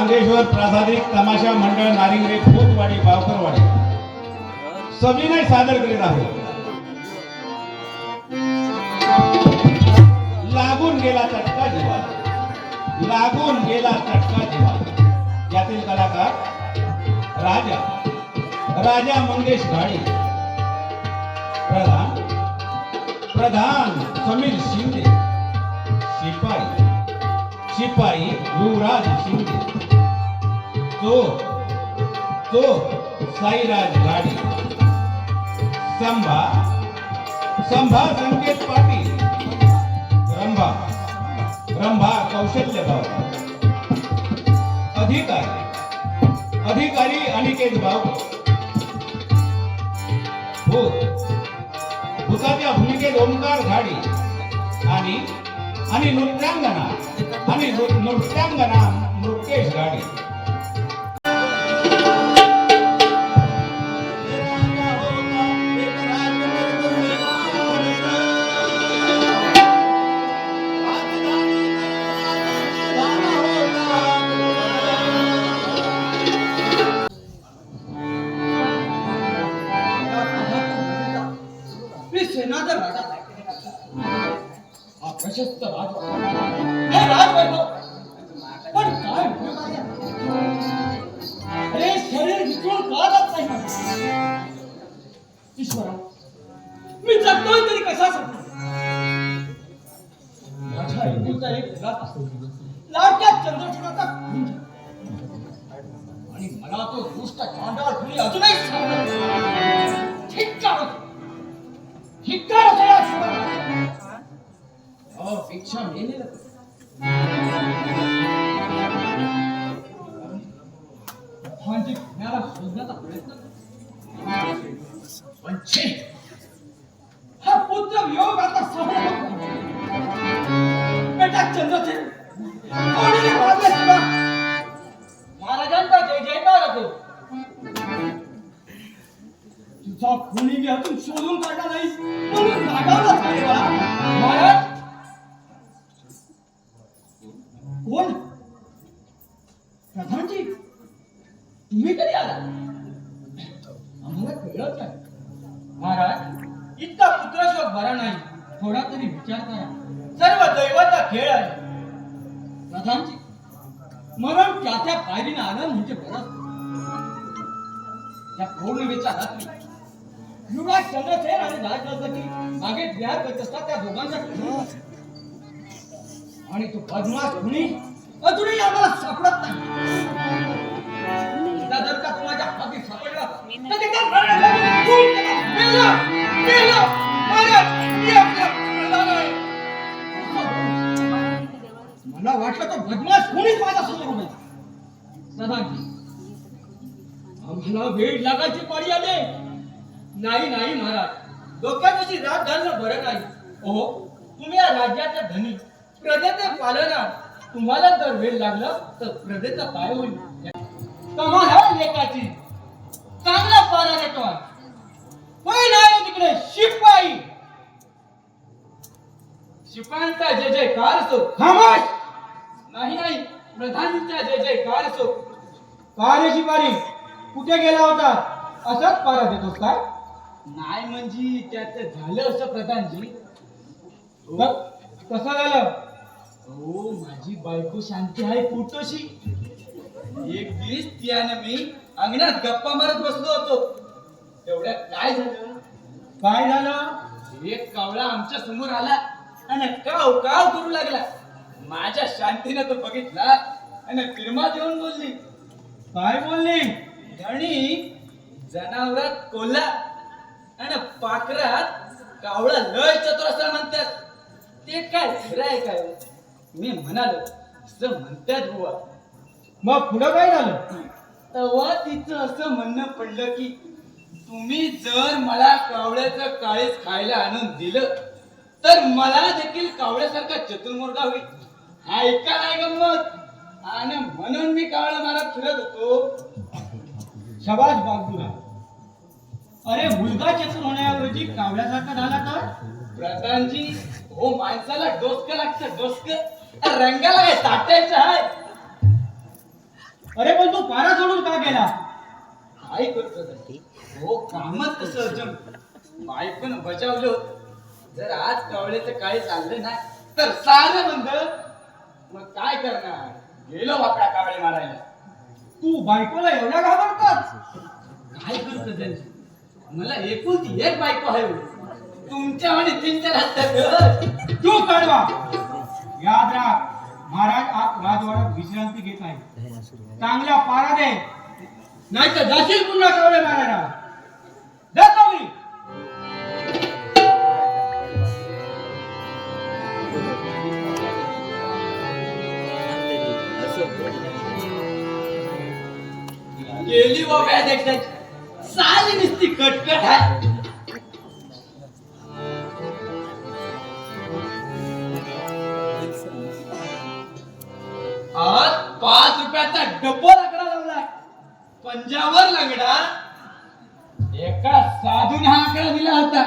नागेश्वर प्रासादिक तमाशा मंडळ नारिंगरे खोतवाडी बावकरवाडी. सविनय सादर करीत आहोत लागून गेला चटका जीवा. लागून गेला चटका जीवा. यातील कलाकार राजा राजा मंगेश घाडी प्रधान प्रधान समीर शिंदे. शिपाई युवराज शिंदे। चोर चोर साईराज गाडी। संभा संभा संकेत पाटील। रंभा रंभा कौशल्य भाव अधिकारी अधिकारी अनिकेत भाव भूत हो, भूताच्या भूमिकेत ओंकार घाडी आणि आणि नृत्यांगना। आणि नृत्यांगना नृत्યેश गाडी fica te amando. Bom dia, galera. Vamos dar uma pressa. Bom dia. माझा इतका पुत्रशोक बरा नाही. थोडा तरी विचार करा. सर्व दैवाचा खेळ आहे प्रधानजी म्हणून त्या त्या पायरीने आलं म्हणजे बरं. त्या पौर्णिमेच्या रात्री युवराज चंद्रसेन आणि राजनंदकी मागे विहार करत असतात त्या दोघांचा आणि तो बदमाश कुणी? अजूनही आम्हाला सापडत नाही. जर का तुम्हाला हाती सापडला. तर मला वाटलं तो बदमाश कोणीच माझ्यासमोर उभा आहे. प्रधानजी आम्हाला वेळ लागायची पाळी आले नाही नाही महाराज. डोक्यापाशी रात घालणं बरं नाही. हो तुम्ही या राज्याचे धनी. प्रजेचे पालना तुम्हाला जर वेळ लागलं तर प्रजेचं काय होईल. आहे लेकाची. चांगला पारा देतो होय नाही तिकडे? शिपाई. शिपायांचा जय जयकार असो. खामोश! नाही नाही. प्रधानीचा जय जयकार असो का रे शिपारी कुठे गेला होता? असंच पारा देतोस काय? नाही म्हणजे त्याचं झालं असं प्रधानजी. मग कसं झालं? हो माझी बायको शांती आहे पोटोशी एक दिवस त्यानं मी अंगणात गप्पा मारत बसलो होतो. तेवढ्या काय झालं? काय झालं? एक कावळा आमच्यासमोर आला आणि काव काव करू लागला. माझ्या शांतीनं तो बघितला? आणि फिरमा देऊन बोलली. काय बोलली? धणी जनावरात कोल्हा आणि पाखरात कावळा लय चतुर असं म्हणतात. ते काय खरं आहे काय? मी म्हणालो असं म्हणतात बुवा. मग पुढं काय झालं? तेव्हा तिचं असं म्हणणं पडलं की तुम्ही जर मला कावळ्याचं काळीच खायला आणून दिलं तर मला देखील कावळ्यासारखा चतुर्मुर्गा होईल. ऐका नाही गंमत. आणि म्हणून मी कावळा मारत फिरत होतो. शबाज बागुरा अरे मुलगा चतुर होण्याऐवजी कावळ्यासारखा झाला तर? प्रधानजी हो माणसाला डोसकं लागतं डोसकं. रंगाला काय ताटायचं आहे. अरे पण तू पारा सोडून का गेला? काय करतो ते? हो कामच तसं अर्जुन बायकोनं बजावलं होतं. जर आज कवळेचं काही चाललं नाही तर सारं बंद मग काय करणार? गेलो वाकडा कावळे मारायला. तू बायकोला एवढा घाबरतात काय करतो त्यांची? मला एकुलती एक बायको आहे हो. तुमच्या आणि तीन चार तू कळवा. याद राख महाराज आज राजवाड्यात विश्रांती घेत नाही चांगला पारा दे. नाही तर जाशील पुन्हा कवळे मारायला. जातो मी. गेली बाबा साली नुसती कटकट आहे. आज पाच रुपयाचा डब्बा लंगडा लावलाय. पंजावर लंगडा. एका साधून हा आकडा दिला होता.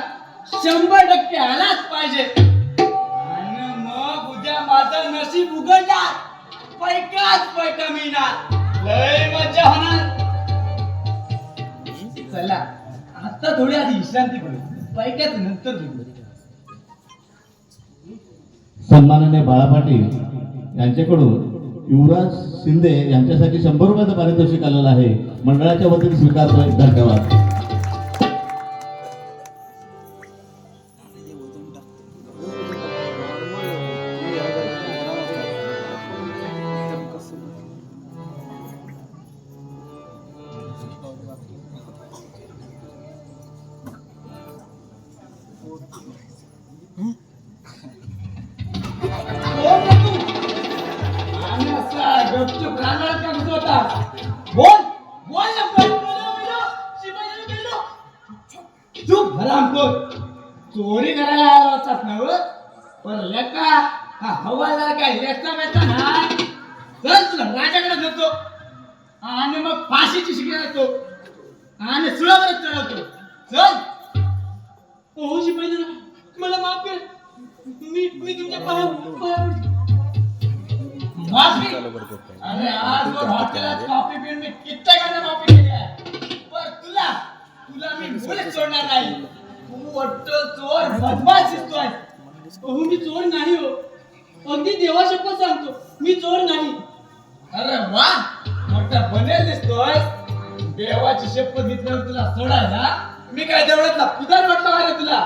शंभर टक्के आलाच पाहिजे. आणि मग उद्या माझं नशीब उघडणार. पैकाच पैका मिळणार. लय मजा होणार. चला. आता थोडी आधी विश्रांती करू पैक्याच नंतर घेऊ. सन्माननीय बाळा पाटील यांच्याकडून युवराज शिंदे यांच्यासाठी शंभर रुपयाचं पारितोषिक आलेलं आहे. मंडळाच्या वतीने स्वीकारतोय. धन्यवाद. असा का होता बोल बोल ना बोल गेलो. चोरी करायला आला होतास ना हो? पण लेका हा हवालदार काय लेखा बेचा ना तर तुला राजाकडे जातो आणि मग फाशीची शिक्षा देतो. आणि सुळावरच चढवतो. चल. हो शिपाई मला माफ कर. मी मी तुमच्या पाया पाया माफी अरे आज वर हॉटेलात कॉफी पिऊन मी कित्येकांना माफी केली आहे. पण तुला तुला मी मुळीच सोडणार नाही. तू अट्टल चोर बदमाश दिसतोय. अहो मी चोर नाही हो. अगदी देवा शपथ सांगतो मी चोर नाही. अरे वा मोठा बनेल दिसतोय. देवाची शपथ घेतल्यावर तुला सोडायला? मी काय देवळातला पुजार वाटला अरे तुला?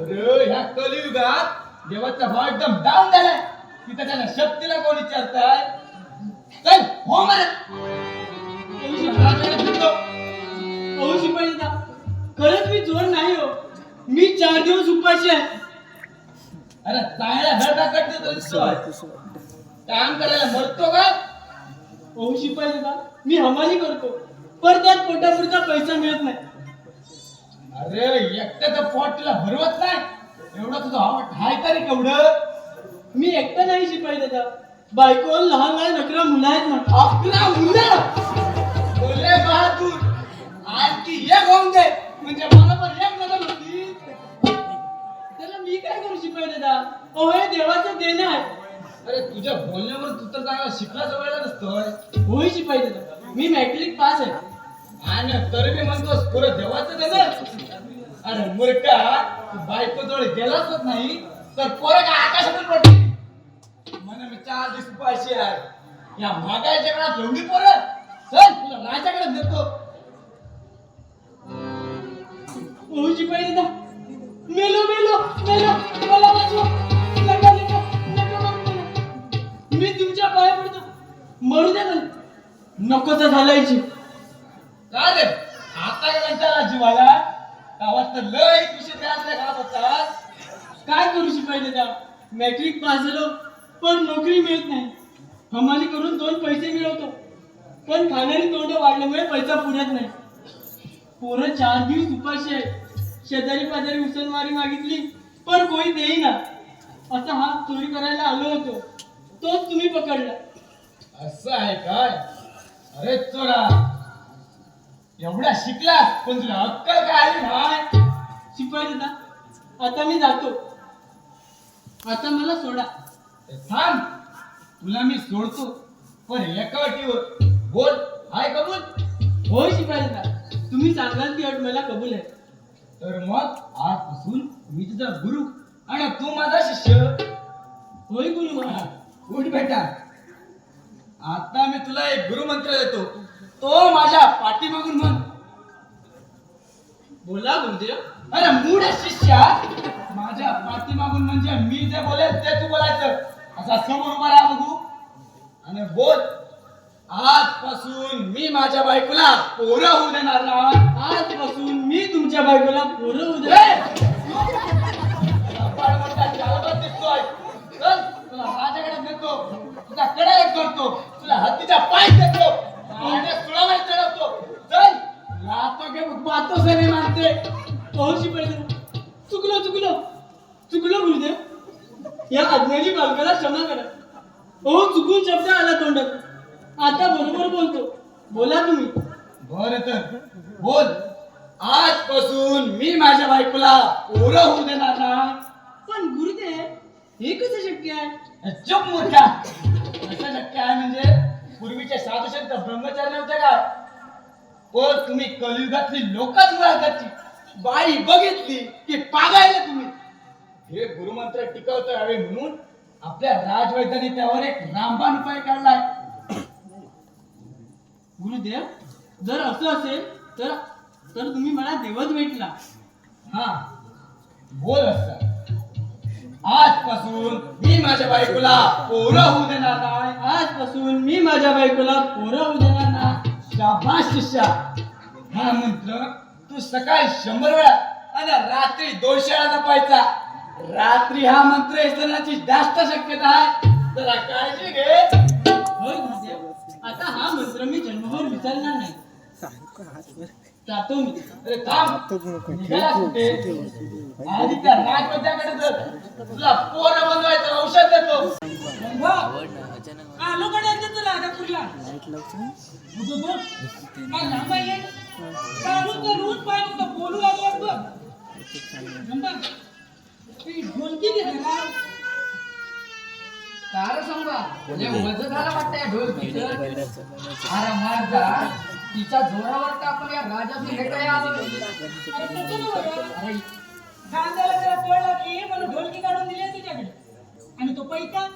अरे ह्या कलियुगात देवाचा भाव एकदम डाऊन झालाय. तिथं त्याला शक्तीला कोण विचारताय? चल हो अहो खरंच मी चोर नाही हो. मी चार दिवस उपाशी आहे. अरे चांगला धडा कट दिसतोय काम करायला मरतो का? अहो शिपाई दादा मी हमाली करतो. पण त्यात पोटापुरता पैसा मिळत नाही. अरे एकट्याचं पोट तुला भरवत नाही. एवढं तुझं हाय आहे तरी केवढं? मी एकटा नाही शिपाई दादा बायको लहान लहान अकरा मुलं आहेत ना अकरा मुलं! बोले बहादूर आणखी एक होऊन दे. म्हणजे मला पण एक होती. त्याला मी काय करू शिपाई दादा अहो हे देवाचं देणं आहे. अरे तुझ्या बोलण्यावर तू तर चांगला शिकला जवळला नसतोय. होय शिपाई दादा मी मॅट्रिक पास आहे. आणि तरी मी म्हणतोस पुरं देवाचं नजर अरे मुरका तू बायको जवळ गेलाच नाही तर पोरं काय आकाशातून पडली म्हणे मी चार दिवस उपाशी आहे. या मागायच्या काळात एवढी पोरं? चल तुला देतो हो पाहिजे मेलो मेलो मेलो मला वाचवा नका नका नका मारू मी तुमच्या पाया पडतो. मरू द्या मला नकोच झालाय का रे? आता का कंटाळा जीवाला गावात तर लय विषय त्यातल्या काय करू शिपाई त्या? मॅट्रिक पास झालो. पण नोकरी मिळत नाही. हमाली करून दोन पैसे मिळवतो. पण खाणारी तोंड वाढल्यामुळे पैसा पुरत नाही. पोरं चार दिवस उपाशी आहे शेजारी पाजारी उसनमारी मागितली पण कोणी देईना. असा हात चोरी करायला आलो होतो. तोच तुम्ही पकडला. असं आहे काय? अरे चोरा एवढा शिकलास पण तुला अक्कल काय आली शिपाई दादा आता मी जातो. आता मला सोडा. थांब. तुला मी सोडतो. पण एका अटीवर बोल. हाय कबूल. होय शिपाईला तुम्ही सांगाल ती अट मला कबूल आहे. तर मग आजपासून मी तुझा गुरु आणि तू माझा शिष्य. होय गुरु महाराज. उठ बेटा. आता मी तुला एक गुरुमंत्र देतो. तो माझ्या पाठीमागून म्हण. बोला गुरुदेव. अरे मूळ शिष्या. माझ्या पाठीमागून म्हणजे मी जे बोलेल ते तू बोलायचं. असा समोर राहा बघू. आणि बोल आजपासून मी माझ्या बायकोला पोरं होऊ देणार नाही आजपासून मी तुमच्या बायकोला पोरं. चल, तुला राजाकडे नेतो. तुझा कडाला करतो तुला हत्तीच्या पाय देतो सुळावर चढवतो. चल. लातो घे पाहतो से मी मानते हो शिपाईला चुकलो चुकलो. चुकलो गुरुदेव. या अज्ञानी बालकाला क्षमा करा. हो चुकून शब्द आला तोंडात. आता बरोबर बोलतो. बोला तुम्ही. बर तर बोल. आजपासून मी माझ्या बायकोला पोरं होऊ देणार नाही. पण गुरुदेव हे कसं शक्य आहे? चुप मूर्खा. असं शक्य आहे म्हणजे पूर्वीचे साधू संत ब्रह्मचारी नव्हते का? पण तुम्ही कलियुगातली लोकच मुळाची बाई बघितली की पागायला तुम्ही. हे गुरुमंत्र टिकवता यावे म्हणून आपल्या राजवैद्याने त्यावर एक रामबाण उपाय काढलाय. गुरुदेव जर असं असेल तर तर तुम्ही मला देवच भेटला. हा बोल असं. आजपासून मी माझ्या बायकोला पोरं होऊ देणार नाही. आजपासून मी माझ्या बायकोला पोरं होऊ देणार ना शाबास शिष्या. हा मंत्र तू सकाळी शंभर वेळा आणि रात्री दोनशे वेळा जपायचा. रात्री हा मंत्र विसरण्याची जास्त शक्यता आहे. जरा काळजी घे. होय गुरुदेव आता हा मंत्र मी जन्मभर विचारणार नाही. जातो मी. अरे थांब. निघाला कुठे? आधी त्या जर तुला पोर बनवायचं औषध देतो. आलो कडे एकदा तुला राधापूरला बुजो बोल. ती ढोलकी घे जरा. कार सांगा. म्हणजे मजा झाला वाटतं ढोलकीचं अरे माझा तिच्या जोरावर का आपण या राजाची भेटायला आलो? अरे. खांद्याला जरा कळ लागली. म्हणून ढोलकी काढून दिली तिच्याकडे. आणि तो पैका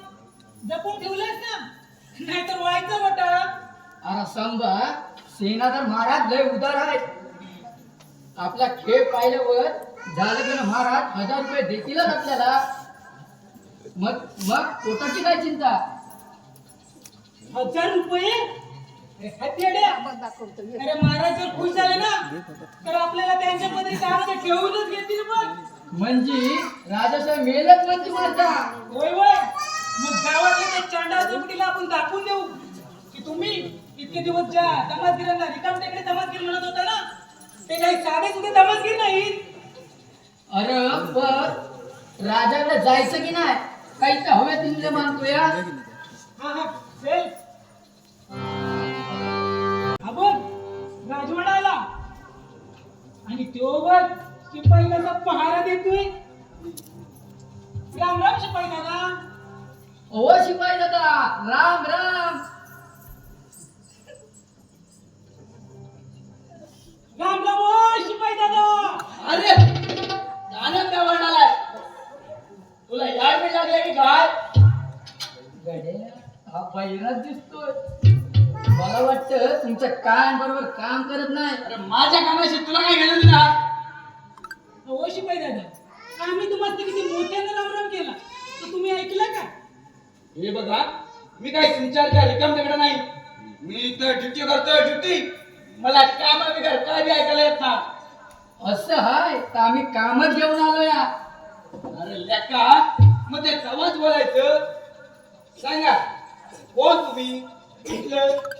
जपून ठेवलायस ना? नाहीतर व्हायचा मोठा. अरे सांगा सेनाधर महाराज लय उदार आहे आपला खेळ पाहिल्यावर झालं ना महाराज हजार रुपये देतीलच आपल्याला. मग मग पोटाची काय चिंता? हजार रुपये? हत्याड्या. अरे महाराज जर खुश झाले ना तर आपल्याला त्यांच्या पदरी कामाला ठेवूनच घेतील मग. म्हणजे राजासाहेब मेलच म्हणजे माझा होय होय. मग गावातल्या त्या चांडा चौकटीला आपण दाखवून देऊ. की तुम्ही इतके दिवस ज्या तमासगिरांना रिकाम टेकडे तमासगीर म्हणत होता ना ते काही साधे सुधे तमासगीर नाहीत. अरे पण राजाकडे जायचं की नाही? काही तर हवे तुमचे मानतो या? हा हा चल हा बघ राजवाडा आला आणि तो बघ शिपाई कसा पहारा देतोय. राम राम शिपाई दादा. ओ शिपाई दादा राम राम. राम राम ओ शिपाई दादा. अरे! आनंद वर्णालाय तुला याय मी लागले की काय हा बैराच दिसतोय. मला वाटतं तुमच्या कान बरोबर काम करत नाही. अरे माझ्या कानाशी तुला काय घेणं ना? ओ शिपाई दादा आम्ही तुम्हाला किती मोठ्यानं राम राम केला. तर तुम्ही ऐकलं का? हे बघा मी काय तुमच्या रिकाम तिकडे नाही. मी तर ड्युटी करतोय ड्युटी. मला काम बिगर काय बी ऐकायला येत ना असं हाय तर आम्ही कामच घेऊन आलो या अरे लेका मग ते तवाच बोलायचं? सांगा कोण तुम्ही?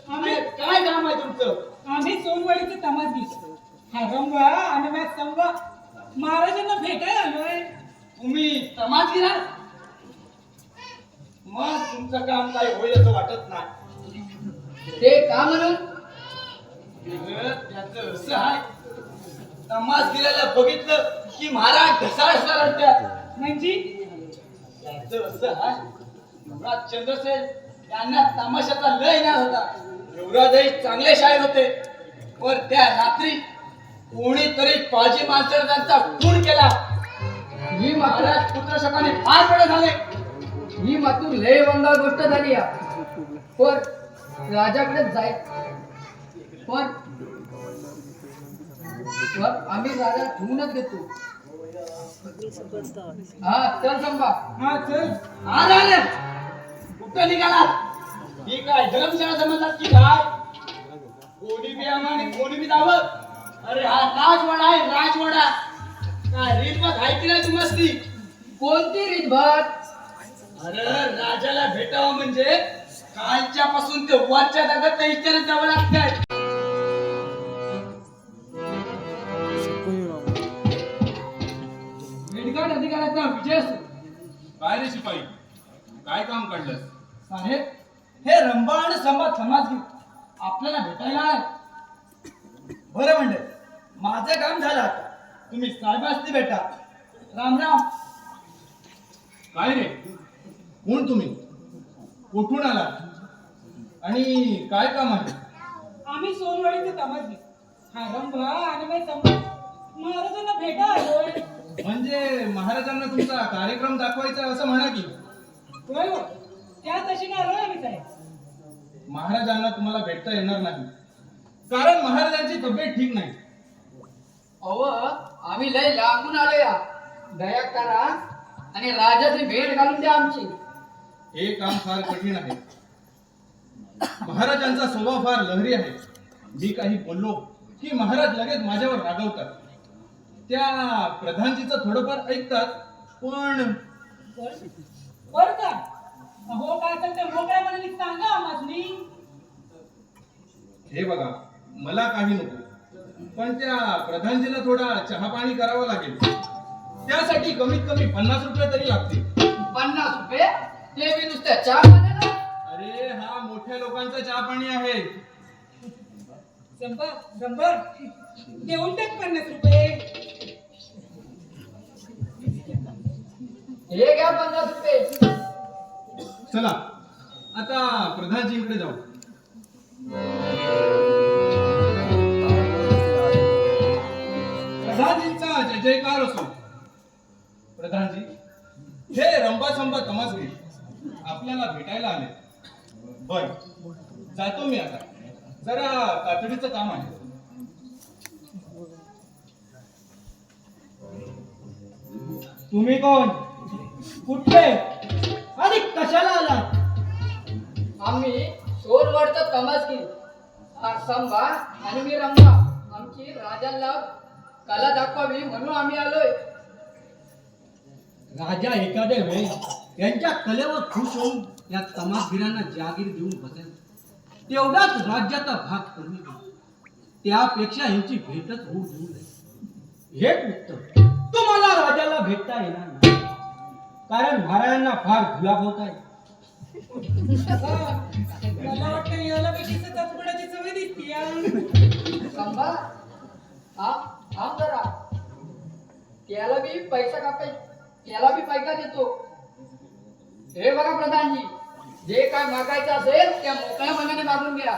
आणि काय काम आहे तुमचं? आम्ही सोनवाडीचे तमासगीर हा रंगा आणि मॅ संग महाराजांना भेटायला आलोय. तुम्ही समाजगिरा मग तुमचं काम काय होईल असं वाटत नाही. ते का म्हणून त्याचं असं आहे समाजगिराला बघितलं की महाराज ढसाळ रडतात म्हणजे? त्याचं असं आहे महाराज चंद्रसेन त्यांना तमाशाचा लय नाही होता. युवराजही चांगले शाळेत होते. पण त्या रात्री कोणीतरी पाजी मास्टर त्यांचा खून केला. ही महाराज पुत्रशकाने फार बळे झाले. ही मात्र लय वंगाळ गोष्ट झाली या. पण राजाकडे जाय पण आम्ही राजा ठेवूनच घेतो हा चल संपा. हा चल. आले कुठं निघाला? ही काय धर्मशाळा समजतात की काय? कोणी बी आम्हाला कोणी बी दावत. अरे हा राजवाडा आहे राजवाडा. काय रीतमत आहे की नाही तुम्हाला कोणती रीतभात? अरे राजाला भेटावं म्हणजे कालच्या पासून ते वरच्या दागात त्या इच्छेने जावं लागतंय. अधिकाऱ्याचा विजय असो काय रे शिपाई? काय काम काढलंस? साहेब हे रंबा आणि संवाद समाज घेऊ आपल्याला भेटायला आहे बरं म्हणजे माझं काम झालं आता. तुम्ही साहेबांनी भेटा. राम राम. काय रे? कोण तुम्ही? कुठून आला आणि काय काम आहे? आम्ही सोनवाडीचे तमाजी हा रंभा आणि मी संभाज महाराजांना भेटा आलोय. म्हणजे महाराजांना तुमचा कार्यक्रम दाखवायचा असं म्हणा की. होय आम्ही साहेब. महाराजांना तुम्हाला भेटता येणार नाही. कारण महाराजांची तब्येत ठीक नाही. अव आम्ही लय लांबून आलो या. दया करा आणि राजाची भेट घालून द्या आमची. हे काम फार कठीण आहे. महाराजांचा स्वभाव फार लहरी आहे. मी काही बोललो की महाराज लगेच माझ्यावर रागवतात. त्या प्रधानजीचं थोडंफार ऐकतात पण बर का? हो काय असेल ते मोकळ्या मनाने सांगा हे बघा मला काही नको पण त्या प्रधानजीला थोडा चहा पाणी करावं लागेल. त्यासाठी कमीत कमी पन्नास रुपये तरी लागतील. पन्नास रुपये? ते बी नुसत्या चहा पाण्याला? अरे हा मोठ्या लोकांचा चहा पाणी आहे. संभा संभर देऊन टाक पन्नास रुपये. हे घ्या पन्नास रुपये. चला. आता प्रधानजींकडे जाऊ. प्रधानजींचा जय जयकार असो. प्रधानजी हे रंबा संबा तमासगी आपल्याला भेटायला आले. बर. जातो मी आता. जरा तातडीचं काम आहे. तुम्ही कोण? कुठले? आणि कशाला आलात? आम्ही सोनवडचा तमासगी हा संभा आणि मी रंगा. आमची राजाला कला दाखवावी म्हणून आम्ही आलोय. राजा एखाद्या वेळी यांच्या कलेवर खुश होऊन या तमासगिरांना जागीर देऊन बसेल. तेवढाच राज्याचा भाग कमी होईल. त्यापेक्षा यांची भेटच होऊ देऊ नये. हे उत्तर तुम्हाला राजाला भेटता येणार नाही. कारण महाराजांना फार गुलाब होत आहे. मला वाटतं याला चचपडाची सवय दिसते संभा हा हा जरा. त्याला बी पैसा कापाय त्याला बी पैसा देतो. हे बघा प्रधानजी जे काय मागायचं असेल त्या मोकळ्या मनाने मागून घ्या.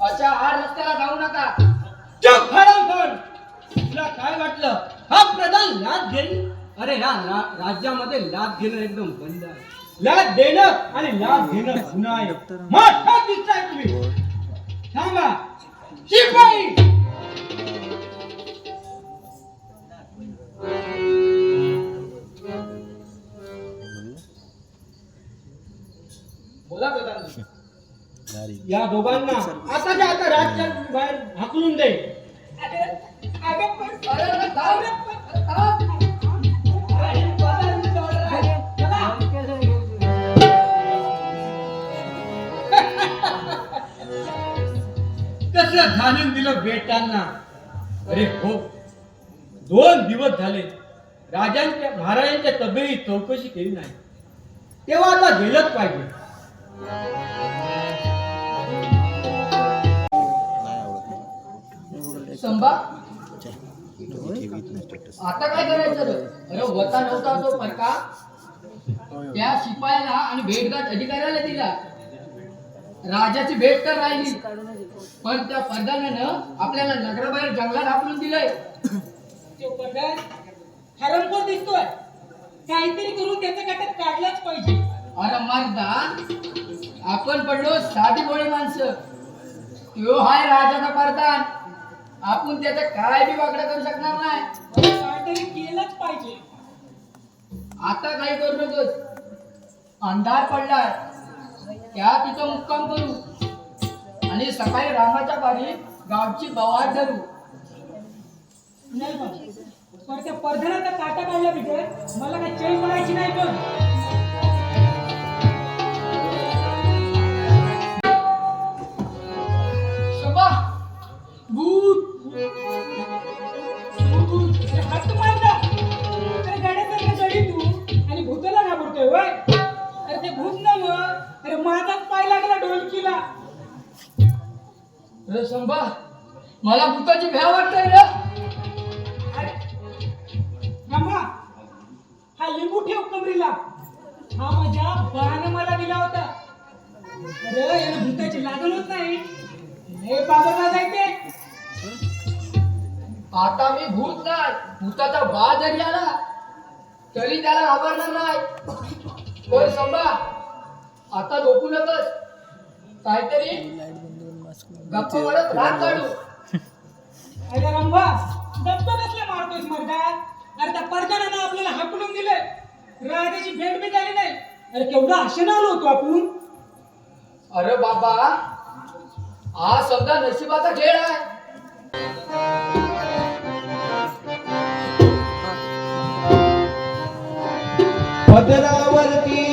अशा आड रस्त्याला जाऊ नका. हरामखोर! तुला काय वाटलं? हा प्रधान लाच घेईल? अरे ह्या रा- राज्यामध्ये लाच घेणं एकदम बंद आहे. लाच देणं आणि लाच घेणं गुन्हा आहे. मोठा दिसताय तुम्ही. थांबा. शिपाई! बोला या दोघांना आताच्या आता राज्यात बाहेर हाकलून दे. अरे अरे थांब. थांब. त्यांना धान्य दिलं बेटांना अरे हो. दोन दिवस झाले. राजांच्या महाराजांच्या तब्येती चौकशी केली नाही. तेव्हा आता गेलंच पाहिजे. संभा? आता काय करायचं अरे होता नव्हता तो फरका त्या शिपायाला आणि भेटघाट अधिकाऱ्याला दिला. राजाची भेट तर राहिली. पण त्या पदानं आपल्याला नगराबाहेर जंगलात हाकलून दिलंय. तो हरमखोर दिसतोय. काहीतरी करून त्याच्या गटात काढलाच पाहिजे. अरे मर्दा आपण पडलो साधी भोळी माणसं. तो हाय राजाचा परदान. आपण त्याचं काय बी वाकडं करू शकणार नाही. काहीतरी केलंच पाहिजे. आता काही करू नकोस. अंधार पडलाय. त्या तिथं मुक्काम करू. आणि सकाळी रामाच्या बारी गावची बवाट धरू. नाही पण. त्या पडद्याला काटा काढला बिगर मला काही चैन म्हणायची नाही पण. आता मी भूत नाही. भूताचा बा जरी आला तरी त्याला घाबरणार नाही. होय संभा आता झोपू नकस. काहीतरी गप्प म्हणत रात काढू. अरे रंभा दत्त कसले मारतोयस मर्दा? अरे त्या परदानानं आपल्याला हाकलून दिलंय. राजाची भेट बी झाली नाही. अरे केवढा आशेनं आलो होतो आपण. अरे बाबा हा समजा नशिबाचा खेळ आहे. पदरावरती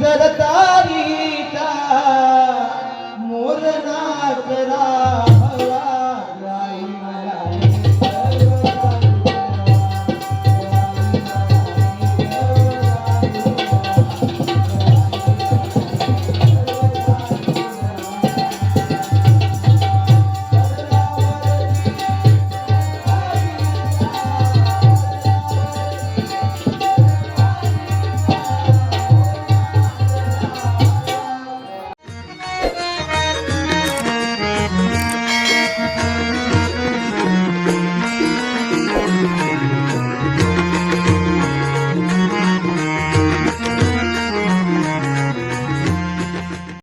जर तारीचा मोर नाचला